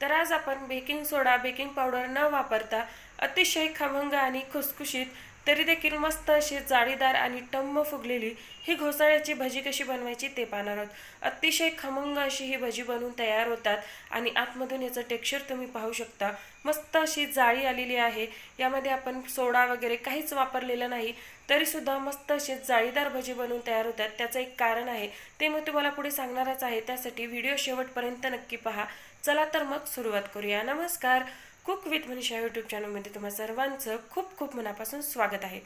तर आज आपण बेकिंग सोडा बेकिंग पावडर न वापरता अतिशय खमंग आणि खुसखुशीत तरी देखील मस्त अशी जाळीदार आणि टम्म फुगलेली ही घोसाळ्याची भजी कशी बनवायची ते पाहणार आहोत. अतिशय खमंग अशी ही भजी बनवून तयार होतात आणि आतमधून याचं टेक्स्चर तुम्ही पाहू शकता. मस्त अशी जाळी आलेली आहे. यामध्ये आपण सोडा वगैरे काहीच वापरलेलं नाही तरीसुद्धा मस्त अशी जाळीदार भजी बनवून तयार होतात. त्याचं एक कारण आहे ते मी तुम्हाला पुढे सांगणारच आहे. त्यासाठी व्हिडिओ शेवटपर्यंत नक्की पहा. चला तर मग सुरुवात करूया. नमस्कार. कुक विथ मनीषा यूट्यूब चॅनलमध्ये तुम्हा सर्वांचं खूप खूप मनापासून स्वागत आहे.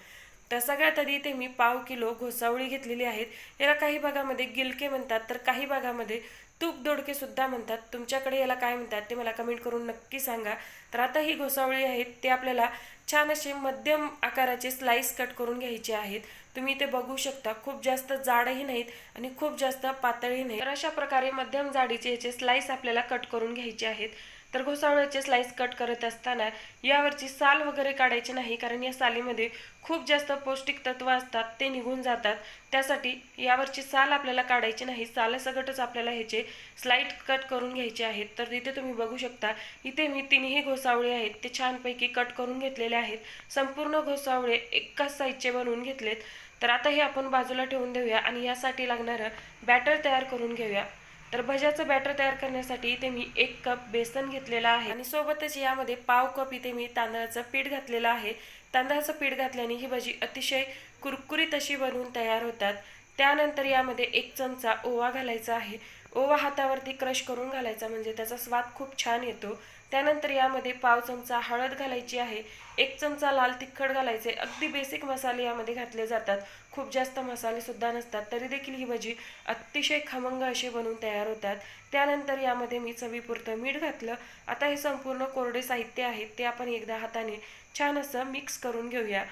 तर सगळ्यात आधी इथे मी पाव किलो घोसावळी घेतलेली आहेत. याला काही भागामध्ये गिलके म्हणतात तर काही भागामध्ये तूप दोडके सुद्धा म्हणतात. तुमच्याकडे याला काय म्हणतात ते मला कमेंट करून नक्की सांगा. तर आता ही घोसावळी आहेत ते आपल्याला छान असे मध्यम आकाराचे स्लाइस कट करून घ्यायचे आहेत. तुम्ही इथे बघू शकता खूप जास्त जाडही नाहीत आणि खूप जास्त पातळही नाही तर अशा प्रकारे मध्यम जाडीचे याचे स्लाइस आपल्याला कट करून घ्यायचे आहेत. तर घोसावळ्याचे स्लाइस कट करत असताना यावरची साल वगैरे काढायची नाही कारण या सालीमध्ये खूप जास्त पौष्टिक तत्व असतात ते निघून जातात. त्यासाठी यावरची साल आपल्याला काढायची नाही सालासकटच आपल्याला ह्याचे स्लाईट कट करून घ्यायचे आहेत. तर इथे तुम्ही बघू शकता इथे मी तिन्ही घोसावळे आहेत ते छानपैकी कट करून घेतलेले आहेत. संपूर्ण घोसावळे एकाच साईजचे बनवून घेतलेत. तर आता हे आपण बाजूला ठेवून देऊया आणि यासाठी लागणारं बॅटर तयार करून घेऊया. तर भज्याचं बॅटर तयार करण्यासाठी इथे मी एक कप बेसन घेतलेला आहे. आणि सोबतच यामध्ये पाव कप इथे मी तांदळाचं पीठ घातलेलं आहे. तांदळाचं पीठ घातल्याने ही भजी अतिशय कुरकुरीत अशी बनवून तयार होतात. त्यानंतर यामध्ये एक चमचा ओवा घालायचा आहे. ओवा हातावरती क्रश करून घालायचा म्हणजे त्याचा स्वाद खूप छान येतो. त्यानंतर यामध्ये पाव चमचा हळद घालायची आहे एक चमचा लाल तिखट घालायचे अगदी बेसिक मसाले यामध्ये घातले जातात. खूप जास्त मसालेसुद्धा नसतात तरी देखील ही भजी अतिशय खमंग अशी बनवून तयार होतात. त्यानंतर यामध्ये मी चवीपुरतं मीठ घातलं. आता हे संपूर्ण कोरडे साहित्य आहे ते आपण एकदा हाताने छान असं मिक्स करून घेऊया.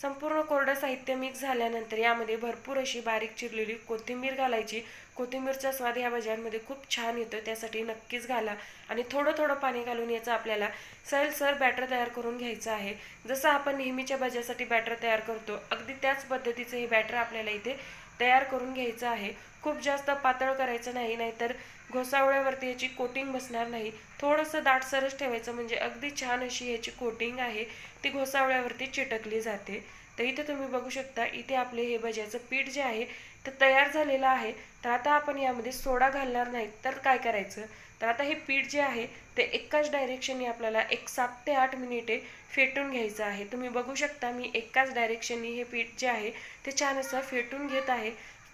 संपूर्ण कोरडं साहित्य मिक्स झाल्यानंतर यामध्ये भरपूर अशी बारीक चिरलेली कोथिंबीर घालायची. कोथिंबीरचा स्वाद या भाज्यांमध्ये खूप छान येतो त्यासाठी नक्कीच घाला. आणि थोडं थोडं पाणी घालून याचं आपल्याला सैलसर बॅटर तयार करून घ्यायचं आहे. जसं आपण नेहमीच्या भाज्यासाठी बॅटर तयार करतो अगदी त्याच पद्धतीचं हे बॅटर आपल्याला इथे तयार करून घ्यायचं आहे. खूप जास्त पातळ करायचं नाही नाहीतर घोसावळ्यावरती याची कोटिंग बसणार नाही. थोडंसं दाटसरच ठेवायचं म्हणजे अगदी छान अशी याची कोटिंग आहे ती घोसावळ्यावरती चिटकली जाते. तर इथे तुम्ही बघू शकता इथे आपले हे भज्याचं पीठ जे आहे ते तयार झालेलं आहे. तर आता आपण यामध्ये सोडा घालणार नाही तर काय करायचं? तर आता हे पीठ जे आहे ते एकाच डायरेक्शनने आपल्याला एक सात ते आठ मिनिटे फेटून घ्यायचं आहे. तुम्ही बघू शकता मी एकाच डायरेक्शननी हे पीठ जे आहे ते छान असं फेटून घेत आहे.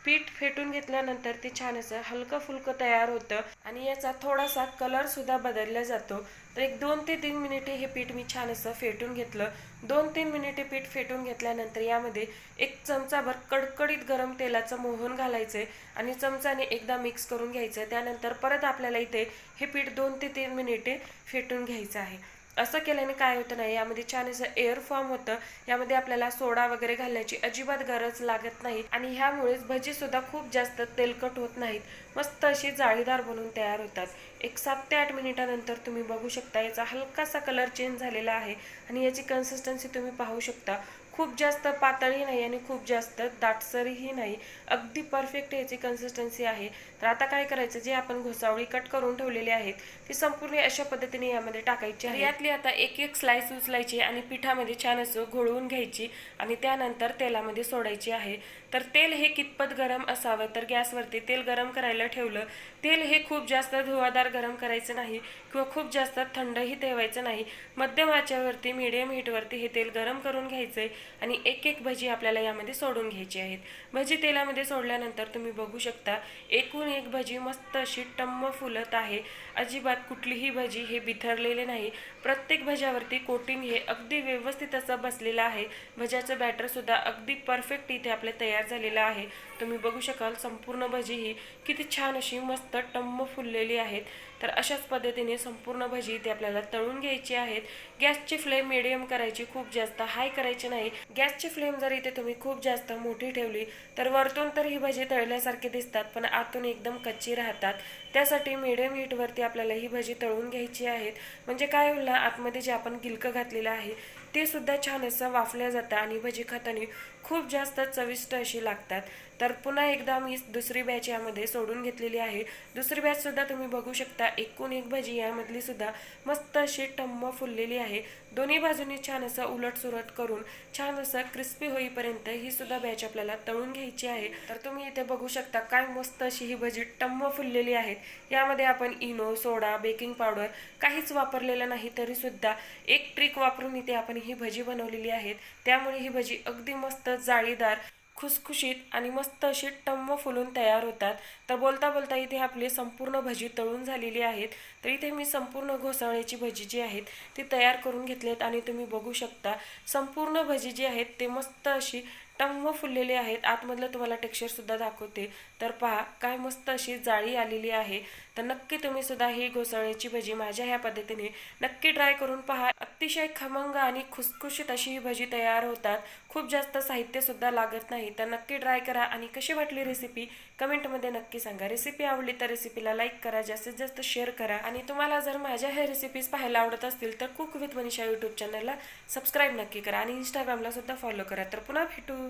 पीठ फेटून घेतल्यानंतर ते छान असं हलकं फुलकं तयार होतं आणि याचा थोडासा कलर सुद्धा बदलला जातो. तर एक दोन ते तीन मिनिटे हे पीठ मी छान असं फेटून घेतलं. दोन तीन मिनिटे पीठ फेटून घेतल्यानंतर यामध्ये एक चमचाभर कडकडीत गरम तेलाचं मोहन घालायचं आहे आणि चमचाने एकदा मिक्स करून घ्यायचं आहे त्यानंतर परत आपल्याला इथे हे पीठ दोन ते तीन मिनिटे फेटून घ्यायचं आहे. असं केल्याने काय होतं नाही यामध्ये छान असं एअर फॉर्म होतं. यामध्ये आपल्याला सोडा वगैरे घालण्याची अजिबात गरज लागत नाही आणि ह्यामुळेच भजी सुद्धा खूप जास्त तेलकट होत नाहीत. मस्त अशी जाळीदार बनवून तयार होतात. एक सात ते आठ मिनिटानंतर तुम्ही बघू शकता याचा हलकासा कलर चेंज झालेला आहे आणि याची कन्सिस्टन्सी तुम्ही पाहू शकता. खूप जास्त पातळही नाही आणि खूप जास्त दाटसरही नाही. अगदी परफेक्ट याची कन्सिस्टन्सी आहे. तर आता काय करायचं? जे आपण घोसावळी कट करून ठेवलेली आहेत ती संपूर्ण अशा पद्धतीने यामध्ये टाकायची आहे. यातली आता एक एक स्लाइस उचलायची आणि पिठामध्ये छान असं घोळवून घ्यायची आणि त्यानंतर तेलामध्ये सोडायची आहे. तर तेल हे कितपत गरम असावं? तर गॅसवरती तेल गरम करायला ठेवलं तेल हे खूप जास्त धुवादार गरम करायचं नाही किंवा खूप जास्त थंडही ठेवायचं नाही. मध्यम आच्यावरती मिडियम हीटवरती हे तेल गरम करून घ्यायचंय. आणि एक एक भजी आपल्याला यामध्ये सोडून घ्यायची आहेत. भजी तेलामध्ये सोडल्यानंतर तुम्ही बघू शकता एकूण एक भजी मस्त अशी टम्म फुलत आहे. अजिबात कुठलीही भजी हे बिथरलेले नाही. प्रत्येक भज्यावरती कोटिंग हे अगदी व्यवस्थित असं बसलेलं आहे. भज्याचं बॅटर सुद्धा अगदी परफेक्ट इथे आपले तयार झालेलं आहे. तुम्ही बघू शकाल संपूर्ण भजी ही किती छान अशी मस्त टम्म फुललेली आहेत. तर अशाच पद्धतीने संपूर्ण भजी ती आपल्याला तळून घ्यायची आहेत. गॅसची फ्लेम मिडियम करायची खूप जास्त हाय करायची नाही. गॅसची फ्लेम जर इथे तुम्ही खूप जास्त मोठी ठेवली तर वरतून तर ही भजी तळल्यासारखे दिसतात पण आतून एकदम कच्ची राहतात. त्यासाठी मिडियम हीटवरती आपल्याला ही भजी तळून घ्यायची आहेत. म्हणजे काय होईल ना आतमध्ये जे आपण गिलकं घातलेलं आहे ते सुद्धा छान असं वाफल्या जातं आणि भजी खाताना खूप जास्त चविष्ट अशी लागतात. तर पुन्हा एकदा मी दुसरी बॅच यामध्ये सोडून घेतलेली आहे. दुसरी बॅच सुद्धा तुम्ही बघू शकता. एकूण एक भजी यामधली सुद्धा मस्त अशी टम्म फुललेली आहे. दोन्ही बाजूनी छान असं उलट सुरट करून छान असं क्रिस्पी होईपर्यंत ही सुद्धा बॅच आपल्याला तळून घ्यायची आहे. तर तुम्ही इथे बघू शकता काय मस्त अशी ही भजी टम्म फुललेली आहेत. यामध्ये आपण इनो सोडा बेकिंग पावडर काहीच वापरलेलं नाही तरी सुद्धा एक ट्रिक वापरून इथे आपण ही भजी बनवलेली आहेत. त्यामुळे ही भजी अगदी मस्त जाळीदार खुसखुशीत आणि मस्त अशी टम्म फुलून तयार होतात. तर बोलता बोलता इथे आपली संपूर्ण भजी तळून झालेली आहेत. तर इथे मी संपूर्ण घोसाळ्याची भजी जी आहेत ती तयार करून घेतलीत आणि तुम्ही बघू शकता. संपूर्ण भजी जी आहेत ते मस्त अशी टम्म फुललेले आहेत. आतमधलं तुम्हाला टेक्स्चरसुद्धा दाखवते. तर पहा काय मस्त अशी जाळी आलेली आहे. तर नक्की तुम्ही सुद्धा ही घोसाळ्याची भजी माझ्या ह्या पद्धतीने नक्की ट्राय करून पहा. अतिशय खमंग आणि खुसखुशीत अशी ही भजी तयार होतात. खूप जास्त साहित्यसुद्धा लागत नाही. तर नक्की ट्राय करा आणि कशी वाटली रेसिपी कमेंटमध्ये नक्की सांगा. रेसिपी आवडली तर रेसिपीला लाईक करा. जास्तीत जास्त शेअर करा. आणि तुम्हाला जर माझ्या ह्या रेसिपीज पाहायला आवडत असतील तर कुक विथ मनीषा यूट्यूब चॅनलला सबस्क्राईब नक्की करा. आणि इंस्टाग्रामला सुद्धा फॉलो करा. तर पुन्हा भेटू.